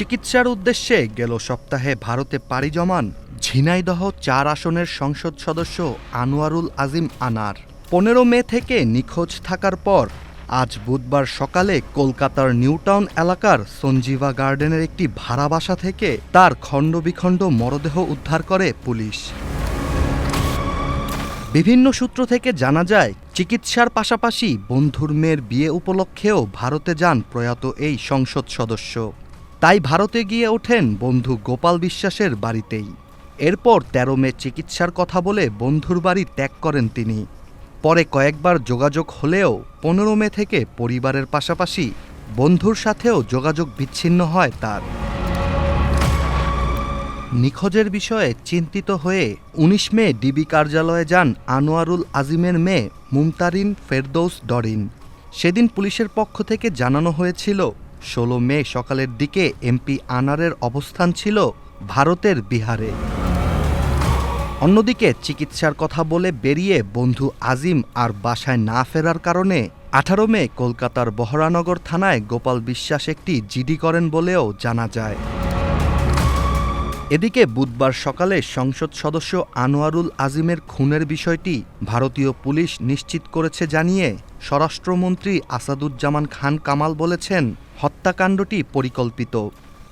চিকিৎসার উদ্দেশ্যে গেল সপ্তাহে ভারতে পাড়ি জমান ঝিনাইদহ চার আসনের সংসদ সদস্য আনোয়ারুল আজিম আনার। পনেরো মে থেকে নিখোঁজ থাকার পর আজ বুধবার সকালে কলকাতার নিউটাউন এলাকার সঞ্জীবা গার্ডেনের একটি ভাড়া বাসা থেকে তার খণ্ডবিখণ্ড মরদেহ উদ্ধার করে পুলিশ। বিভিন্ন সূত্র থেকে জানা যায়, চিকিৎসার পাশাপাশি বন্ধুর মেয়ের বিয়ে উপলক্ষেও ভারতে যান প্রয়াত এই সংসদ সদস্য। তাই ভারতে গিয়ে ওঠেন বন্ধু গোপাল বিশ্বাসের বাড়িতেই। এরপর তেরো মে চিকিৎসার কথা বলে বন্ধুর বাড়ি ত্যাগ করেন তিনি। পরে কয়েকবার যোগাযোগ হলেও পনেরো মে থেকে পরিবারের পাশাপাশি বন্ধুর সাথেও যোগাযোগ বিচ্ছিন্ন হয় তার। নিখোঁজের বিষয়ে চিন্তিত হয়ে উনিশ মে ডিবি কার্যালয়ে যান আনোয়ারুল আজিমের মেয়ে মুমতারিন ফেরদৌস ডরিন। সেদিন পুলিশের পক্ষ থেকে জানানো হয়েছিল ষোলো মে সকালের দিকে এমপি আনারের অবস্থান ছিল ভারতের বিহারে। অন্যদিকে চিকিৎসার কথা বলে বেরিয়ে বন্ধু আজিম আর বাসায় না ফেরার কারণে আঠারো মে কলকাতার বহরানগর থানায় গোপাল বিশ্বাস একটি জিডি করেন বলেও জানা যায়। এদিকে বুধবার সকালে সংসদ সদস্য আনোয়ারুল আজিমের খুনের বিষয়টি ভারতীয় পুলিশ নিশ্চিত করেছে জানিয়ে স্বরাষ্ট্রমন্ত্রী আসাদুজ্জামান খান কামাল বলেছেন হত্যাকাণ্ডটি পরিকল্পিত।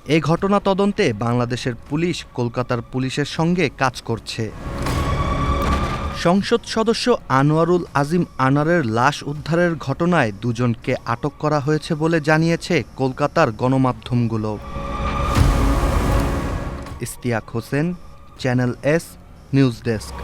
এ ঘটনা তদন্তে বাংলাদেশের পুলিশ কলকাতার পুলিশের সঙ্গে কাজ করছে। সংসদ সদস্য আনোয়ারুল আজিম আনারের লাশ উদ্ধারের ঘটনায় দুজনকে আটক করা হয়েছে বলে জানিয়েছে কলকাতার গণমাধ্যমগুলো। Istiaque Hossain, channel S, news desk.